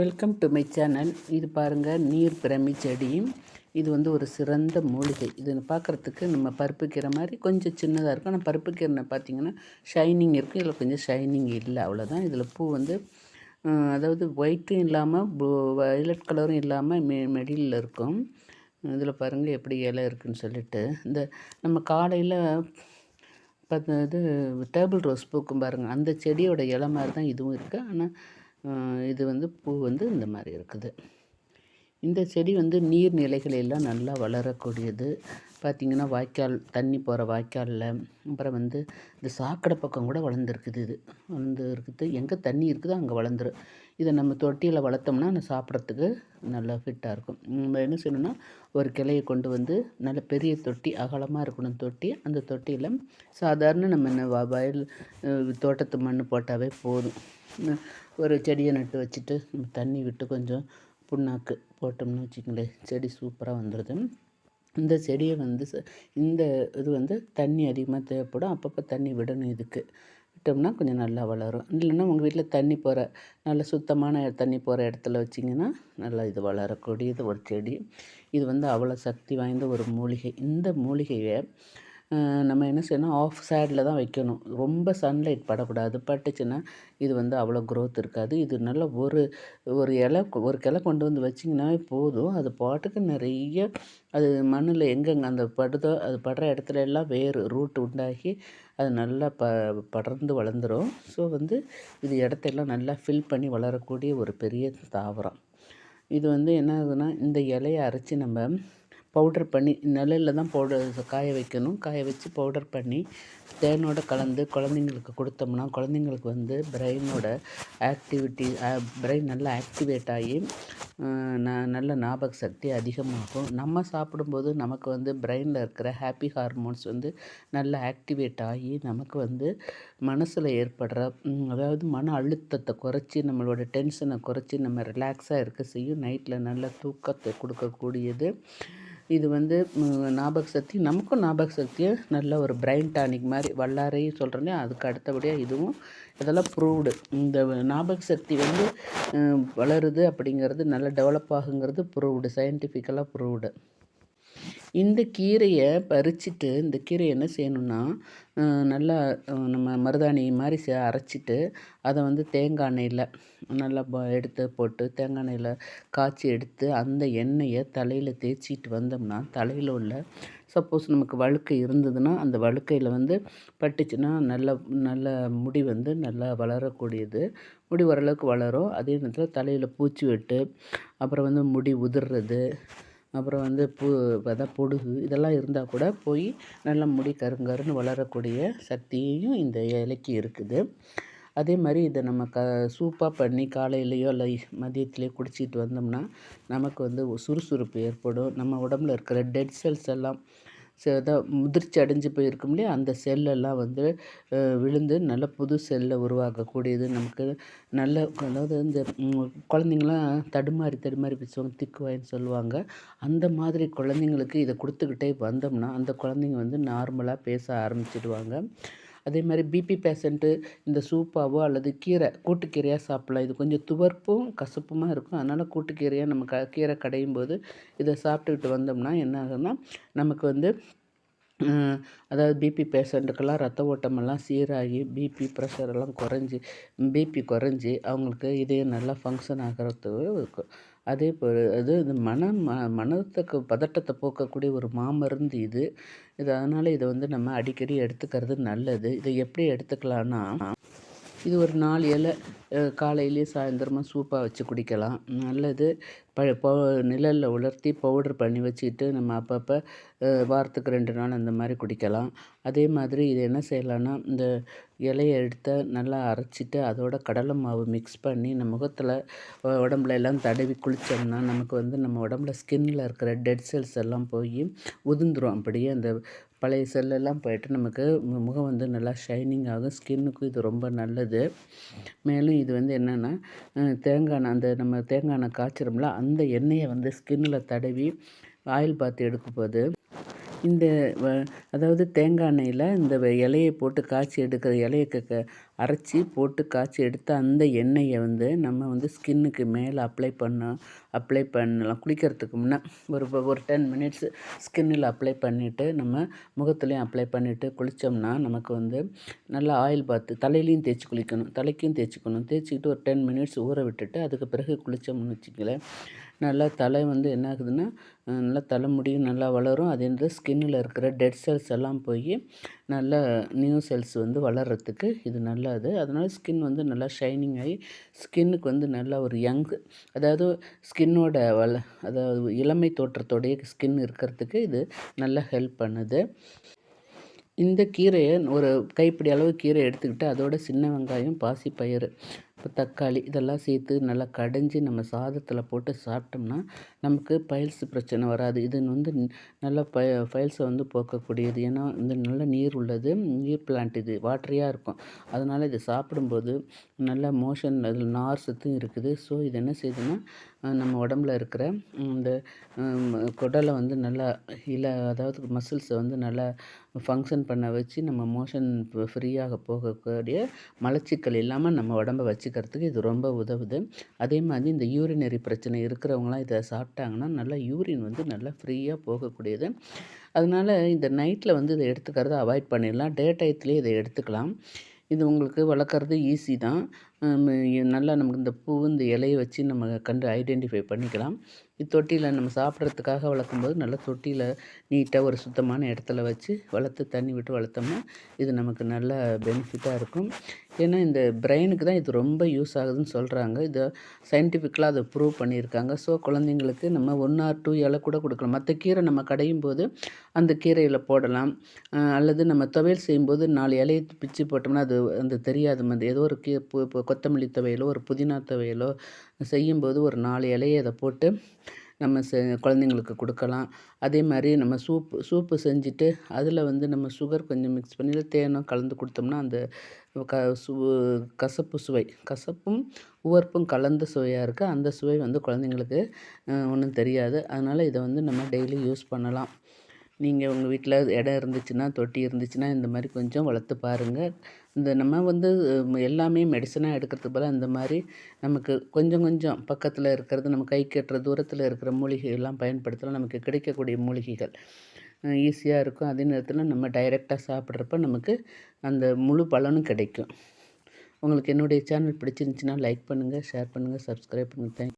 Welcome to my channel இது பாருங்கள் நீர் பிரமி செடி இது வந்து ஒரு சிறந்த மூலிகை. இது பார்க்குறதுக்கு நம்ம பருப்புக்கிற மாதிரி கொஞ்சம் சின்னதாக இருக்கும். ஆனால் பருப்பு பார்த்தீங்கன்னா ஷைனிங் இருக்குது இதில் கொஞ்சம் ஷைனிங் இல்லை அவ்வளோதான் இதில் பூ வந்து அதாவது ஒயிட்டும் இல்லாமல் வயலட் கலரும் இல்லாமல் மெ மெடியில் இருக்கும். இதில் பாருங்கள் எப்படி இலை இருக்குதுன்னு சொல்லிட்டு. இந்த நம்ம காலையில் பத்து இது டேபிள் ரோஸ் பூக்கும் பாருங்கள் அந்த செடியோட இலை மாதிரி தான் இதுவும் இருக்குது ஆனால் இது வந்து பூ வந்து இந்த மாதிரி இருக்குது. இந்த செடி வந்து நீர் நிலைகளெல்லாம் நல்லா வளரக்கூடியது. பார்த்திங்கன்னா வாய்க்கால் தண்ணி போகிற வாய்க்காலில். அப்புறம் வந்து இந்த சாக்கடை பக்கம் கூட வளர்ந்துருக்குது இது. வளர்ந்து இருக்குது எங்கே தண்ணி இருக்குதோ அங்கே வளர்ந்துரும் இதை நம்ம தொட்டியில் வளர்த்தோம்னா அந்த சாப்பிட்றதுக்கு நல்லா ஃபிட்டாக இருக்கும். நம்ம என்ன செய்யணும்னா ஒரு கிளையை கொண்டு வந்து நல்ல பெரிய தொட்டி அகலமாக இருக்கணும் தொட்டி. அந்த தொட்டியில் சாதாரண நம்ம என்ன வயல் தோட்டத்து மண் போட்டாவே போதும். ஒரு செடியை நட்டு வச்சுட்டு நம்ம தண்ணி விட்டு கொஞ்சம் புண்ணாக்கு போட்டோம்னு வச்சுக்கங்களேன். செடி சூப்பராக வந்துடுது இந்த செடியை வந்து ச- இந்த இது வந்து தண்ணி அதிகமாக தேவைப்படும். அப்பப்போ தண்ணி விடணும் இதுக்கு. விட்டோம்னா கொஞ்சம் நல்லா வளரும். இல்லைன்னா உங்கள் வீட்டில் தண்ணி போகிற நல்ல சுத்தமான தண்ணி போகிற இடத்துல வச்சிங்கன்னா நல்லா இது வளரக்கூடியது ஒரு செடி. இது வந்து அவ்வளோ சக்தி வாய்ந்த ஒரு மூலிகை. இந்த மூலிகையை நம்ம என்ன செய்யணும்? ஆஃப் சைடில் தான் வைக்கணும். ரொம்ப சன்லைட் படக்கூடாது. பட்டுச்சுன்னா இது வந்து அவ்வளோ க்ரோத் இருக்காது. இது நல்லா ஒரு ஒரு இலை ஒரு கிளை கொண்டு வந்து வச்சிங்கனாவே போதும். அது பாட்டுக்கு நிறைய அது மண்ணில் எங்கெங்கே அந்த படுதோ அது படுற இடத்துல எல்லாம் வேறு ரூட் உண்டாகி அது நல்லா ப படர்ந்து வளர்ந்துடும் ஸோ வந்து இது இடத்தையெல்லாம் நல்லா ஃபில் பண்ணி வளரக்கூடிய ஒரு பெரிய தாவரம். இது வந்து என்ன ஆகுதுன்னா இந்த இலையை அரைச்சி நம்ம பவுடர் பண்ணி நிழலில் தான் பவுடர் காய வைக்கணும். காய வச்சு பவுடர் பண்ணி தேனோட கலந்து குழந்தைங்களுக்கு கொடுத்தோம்னா குழந்தைங்களுக்கு வந்து பிரெயினோட ஆக்டிவிட்டி பிரெயின் நல்லா ஆக்டிவேட் ஆகி ந- நல்ல ஞாபக சக்தி அதிகமாகும். நம்ம சாப்பிடும்போது நமக்கு வந்து பிரெயினில் இருக்கிற ஹாப்பி ஹார்மோன்ஸ் வந்து நல்லா ஆக்டிவேட் ஆகி நமக்கு வந்து மனசில் ஏற்படுற அதாவது மன அழுத்தத்தை குறைச்சி நம்மளோட டென்ஷனை குறைச்சி நம்ம ரிலாக்ஸாக இருக்க செய்யும். நைட்டில் நல்ல தூக்கத்தை கொடுக்கக்கூடியது. இது வந்து ஞாபக சக்தி நமக்கும் ஞாபக சக்தியை நல்ல ஒரு பிரைன் டானிக் மாதிரி வல்லாரையும் சொல்கிறேனே அதுக்கு அடுத்தபடியாக இதுவும் இதெல்லாம் ப்ரூவ்டு இந்த ஞாபக சக்தி வந்து வளருது அப்படிங்கிறது நல்ல டெவலப் ஆகுங்கிறது ப்ரூவ்டு சயின்டிஃபிக்கலாக ப்ரூவ்டு இந்த கீரையை பறிச்சுட்டு இந்த கீரையை என்ன செய்யணும்னா நல்லா நம்ம மருதாணி மாதிரி சே அரைச்சிட்டு அதை வந்து தேங்காய் எண்ணெயில் நல்லா எடுத்து போட்டு தேங்காய் எண்ணெயில் காய்ச்சி எடுத்து அந்த எண்ணெயை தலையில் தேய்ச்சிட்டு வந்தோம்னா தலையில் உள்ள சப்போஸ் நமக்கு வழுக்கை இருந்ததுன்னா அந்த வழுக்கையில் வந்து பட்டுச்சுன்னா நல்ல நல்ல முடி வந்து நல்லா வளரக்கூடியது. முடி ஓரளவுக்கு வளரும். அதே நேரத்தில் தலையில் பூச்சி வெட்டு அப்புறம் வந்து முடி உதிர்றது அப்புறம் வந்து பூ அதான் பொடுகு இதெல்லாம் இருந்தால் கூட போய் நல்லா முடி கருங்கருன்னு வளரக்கூடிய சக்தியும் இந்த இலைக்கு இருக்குது. அதே மாதிரி இதை நம்ம க சூப்பாக பண்ணி காலையிலையோ இல்லை மதியத்துலேயோ குடிச்சிட்டு வந்தோம்னா நமக்கு வந்து சுறுசுறுப்பு ஏற்படும். நம்ம உடம்புல இருக்கிற டெட் செல்ஸ் எல்லாம் முதிர்ச்சி அடைஞ்சு போயிருக்கும் இல்லையா? அந்த செல்லெல்லாம் வந்து விழுந்து நல்ல புது செல்லை உருவாக்கக்கூடியது நமக்கு. நல்ல அதாவது இந்த குழந்தைங்களாம் தடுமாறி தடுமாறி பேசுவாங்க திக்குவாயின்னு சொல்லுவாங்க. அந்த மாதிரி குழந்தைங்களுக்கு இதை கொடுத்துக்கிட்டே வந்தோம்னா அந்த குழந்தைங்க வந்து நார்மலாக பேச ஆரம்பிச்சிடுவாங்க. அதே மாதிரி பிபி பேஷண்ட்டு இந்த சூப்பாவோ அல்லது கீரை கூட்டுக்கீரையாக சாப்பிட்லாம். இது கொஞ்சம் துவர்ப்பும் கசப்புமாக இருக்கும். அதனால் கூட்டுக்கீரையாக நம்ம க கீரை கடையும் போது இதை சாப்பிட்டுக்கிட்டு வந்தோம்னா என்ன ஆகுதுன்னா நமக்கு வந்து அதாவது பிபி பேஷண்ட்டுக்கெல்லாம் ரத்த ஓட்டமெல்லாம் சீராகி பிபி ப்ரெஷர் எல்லாம் குறைஞ்சி பிபி குறைஞ்சி அவங்களுக்கு இதே நல்லா ஃபங்க்ஷன் ஆகிறதுக்கு இருக்கும் அதே போல் அது இது மன ம மனத்துக்கு பதட்டத்தை போக்கக்கூடிய ஒரு மாமருந்து இது. இது அதனால் இதை வந்து நம்ம அடிக்கடி எடுத்துக்கிறது நல்லது. இதை எப்படி எடுத்துக்கலான்னா இது ஒரு நாலு இலை காலையிலேயே சாயந்தரமாக சூப்பாக வச்சு குடிக்கலாம். நல்லது. ப ப நிழலில் உலர்த்தி பவுடர் பண்ணி வச்சுக்கிட்டு நம்ம அப்பப்போ வாரத்துக்கு ரெண்டு நாள் அந்த மாதிரி குடிக்கலாம். அதே மாதிரி இது என்ன செய்யலான்னா இந்த இலையை எடுத்து நல்லா அரைச்சிட்டு அதோட கடலை மாவு மிக்ஸ் பண்ணி நம்ம முகத்தில் உடம்புல எல்லாம் தடவி குளித்தோம்னா நமக்கு வந்து நம்ம உடம்புல ஸ்கின்னில் இருக்கிற டெட் செல்ஸ் எல்லாம் போய் உதிர்ந்துடும் அப்படியே அந்த பழைய செல்லெல்லாம் போயிட்டு நமக்கு முகம் வந்து நல்லா ஷைனிங் ஆகும். ஸ்கின்னுக்கும் இது ரொம்ப நல்லது. மேலும் இது வந்து என்னென்னா தேங்காய் எண்ணெய் அந்த நம்ம தேங்காய் எண்ணெய் காய்ச்சிரோம்ல அந்த எண்ணெயை வந்து ஸ்கின்னில் தடவி ஆயில் பாத்து எடுக்கும் போது இந்த வ- அதாவது தேங்காய் எண்ணெயில் இந்த வ- இலையை போட்டு காய்ச்சி எடுக்கிற இலையை க அரைச்சி போட்டு காய்ச்சி எடுத்த அந்த எண்ணெயை வந்து நம்ம வந்து ஸ்கின்னுக்கு மேலே அப்ளை பண்ணோம் அப்ளை பண்ணலாம். குளிக்கிறதுக்கு முன்னே ஒரு ஒரு டென் மினிட்ஸ் ஸ்கின்னில் அப்ளை பண்ணிவிட்டு நம்ம முகத்துலேயும் அப்ளை பண்ணிவிட்டு குளித்தோம்னா நமக்கு வந்து நல்லா ஆயில் பாத்து தலையிலையும் தேய்ச்சி குளிக்கணும். தலைக்கும் தேய்ச்சிக்கணும். தேய்ச்சிக்கிட்டு ஒரு டென் மினிட்ஸ் ஊற விட்டுட்டு அதுக்கு பிறகு குளித்தோம்னு வச்சுக்கங்களேன். நல்லா தலை வந்து என்ன ஆகுதுன்னா நல்லா தலைமுடியும் நல்லா வளரும். அதே மாதிரி ஸ்கின்னில் இருக்கிற டெட் செல்ஸ் எல்லாம் போய் நல்லா நியூ செல்ஸ் வந்து வளர்கிறதுக்கு இது நல்லது. அதனால் ஸ்கின் வந்து நல்லா ஷைனிங் ஆகி ஸ்கின்னுக்கு வந்து நல்லா ஒரு யங் அதாவது ஸ்கின்னோட வள அதாவது இளமை தோற்றத்தோடைய ஸ்கின் இருக்கிறதுக்கு இது நல்லா ஹெல்ப் பண்ணுது. இந்த கீரையை ஒரு கைப்பிடி அளவு கீரை எடுத்துக்கிட்டு அதோட சின்ன வெங்காயம் பாசிப்பயிறு இப்போ தக்காளி இதெல்லாம் சேர்த்து நல்லா கடைஞ்சி நம்ம சாதத்தில் போட்டு சாப்பிட்டோம்னா நமக்கு பைல்ஸ் பிரச்சனை வராது. இது வந்து நல்ல ப பைல்ஸை வந்து போக்கக்கூடியது. ஏன்னா இந்த நல்ல நீர் உள்ளது நீர் பிளான்ட் இது வாட்டரியாக இருக்கும். அதனால் இதை சாப்பிடும்போது நல்ல மோஷன் அதில் நார் சத்தும் இருக்குது. ஸோ இது என்ன செய்யுதுன்னா நம்ம உடம்புல இருக்கிற இந்த குடலை வந்து நல்லா இல்லை அதாவது மசில்ஸை வந்து நல்லா ஃபங்க்ஷன் பண்ண வச்சு நம்ம மோஷன் ஃப்ரீயாக போகக்கூடிய மலச்சிக்கல் இல்லாமல் நம்ம உடம்ப வச்சுக்கிறதுக்கு இது ரொம்ப உதவுது. அதே மாதிரி இந்த யூரினரி பிரச்சனை இருக்கிறவங்களாம் இதை சாப்பிட்டாங்கன்னா நல்லா யூரின் வந்து நல்லா ஃப்ரீயாக போகக்கூடியது. அதனால் இந்த நைட்டில் வந்து இதை எடுத்துக்கிறத அவாய்ட் பண்ணிடலாம். டே டயத்துலேயே இதை எடுத்துக்கலாம். இது உங்களுக்கு வளர்க்குறது ஈஸி தான். நல்லா நமக்கு இந்த பூ இந்த இலையை வச்சு நம்ம கண்டு ஐடென்டிஃபை பண்ணிக்கலாம். தொட்டியில் நம்ம சாப்பிட்றதுக்காக வளர்க்கும்போது நல்லா தொட்டியில் நீட்டாக ஒரு சுத்தமான இடத்துல வச்சு வளர்த்து தண்ணி விட்டு வளர்த்தோம்னா இது நமக்கு நல்ல பெனிஃபிட்டாக இருக்கும். ஏன்னா இந்த பிரெயினுக்கு தான் இது ரொம்ப யூஸ் ஆகுதுன்னு சொல்கிறாங்க இதை சயின்டிஃபிக்கலாக அதை ப்ரூவ் பண்ணியிருக்காங்க. ஸோ குழந்தைங்களுக்கு நம்ம ஒன் ஆர் டூ இலை கூட கொடுக்கலாம். மற்ற கீரை நம்ம கடையும் போது அந்த கீரையில் போடலாம். அல்லது நம்ம துவையல் செய்யும்போது நாலு இலையை பிச்சு போட்டோம்னா அது அந்த தெரியாது. மாதிரி ஏதோ ஒரு கீ கொத்தமல்லி துவையலோ ஒரு புதினா துவையலோ செய்யும்போது ஒரு நாலு இலையை அதை போட்டு நம்ம செ குழந்தைங்களுக்கு கொடுக்கலாம். அதே மாதிரி நம்ம சூப்பு சூப்பு செஞ்சுட்டு அதில் வந்து நம்ம சுகர் கொஞ்சம் மிக்ஸ் பண்ணி தேனும் கலந்து கொடுத்தோம்னா அந்த க சு கசப்பு சுவை கசப்பும் உவர்ப்பும் கலந்த சுவையாக இருக்குது அந்த சுவை வந்து குழந்தைங்களுக்கு ஒன்றும் தெரியாது. அதனால் இதை வந்து நம்ம டெய்லி யூஸ் பண்ணலாம். நீங்கள் உங்கள் வீட்டில் இடம் இருந்துச்சுன்னா தொட்டி இருந்துச்சுன்னா இந்த மாதிரி கொஞ்சம் வளர்த்து பாருங்கள் இந்த நம்ம வந்து எல்லாமே மெடிசனாக எடுக்கிறது போல் இந்த மாதிரி நமக்கு கொஞ்சம் கொஞ்சம் பக்கத்தில் இருக்கிறது நம்ம கை கட்டுற தூரத்தில் இருக்கிற மூலிகைகள்லாம் பயன்படுத்தலாம். நமக்கு கிடைக்கக்கூடிய மூலிகைகள் ஈஸியாக இருக்கும். அதே நேரத்தில் நம்ம டைரெக்டாக சாப்பிட்றப்ப நமக்கு அந்த முழு பலனும் கிடைக்கும். உங்களுக்கு என்னுடைய சேனல் பிடிச்சிருந்துச்சின்னா லைக் பண்ணுங்கள் ஷேர் பண்ணுங்கள் சப்ஸ்கிரைப் பண்ணுங்கள் தேங்க்